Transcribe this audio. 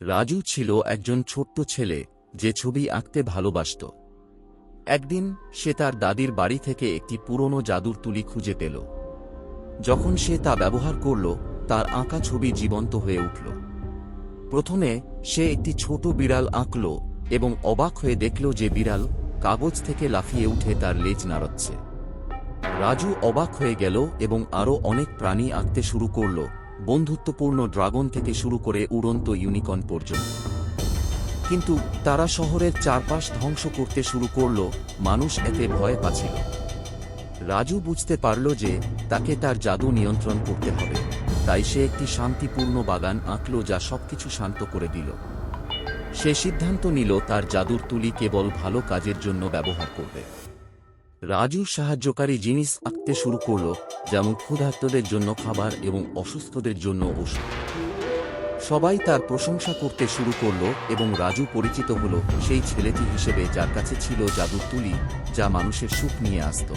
রাজু ছিল একজন ছোট্ট ছেলে যে ছবি আঁকতে ভালোবাসত। একদিন সে তার দাদির বাড়ি থেকে একটি পুরনো জাদুর তুলি খুঁজে পেল। যখন সে তা ব্যবহার করল, তার আঁকা ছবি জীবন্ত হয়ে উঠল। প্রথমে সে একটি ছোট বিড়াল আঁকল এবং অবাক হয়ে দেখল যে বিড়াল কাগজ থেকে লাফিয়ে উঠে তার লেজ নাড়াচ্ছে। রাজু অবাক হয়ে গেল এবং আরও অনেক প্রাণী আঁকতে শুরু করল। বন্ধুত্বপূর্ণ ড্রাগন থেকে শুরু করে উড়ন্ত ইউনিকর্ন পর্যন্ত। কিন্তু তারা শহরের চারপাশ ধ্বংস করতে শুরু করল, মানুষ এতে ভয় পাচ্ছিল। রাজু বুঝতে পারল যে তাকে তার জাদু নিয়ন্ত্রণ করতে হবে, তাই সে একটি শান্তিপূর্ণ বাগান আঁকল যা সবকিছু শান্ত করে দিল। সে সিদ্ধান্ত নিল তার জাদুর তুলি কেবল ভালো কাজের জন্য ব্যবহার করবে। রাজু সাহায্যকারী জিনিস আঁকতে শুরু করল যেমন ক্ষুধার্তদের জন্য খাবার এবং অসুস্থদের জন্য ওষুধ। সবাই তার প্রশংসা করতে শুরু করল এবং রাজু পরিচিত হল সেই ছেলেটি হিসেবে যার কাছে ছিল জাদুর তুলি, যা মানুষের সুখ নিয়ে আসত।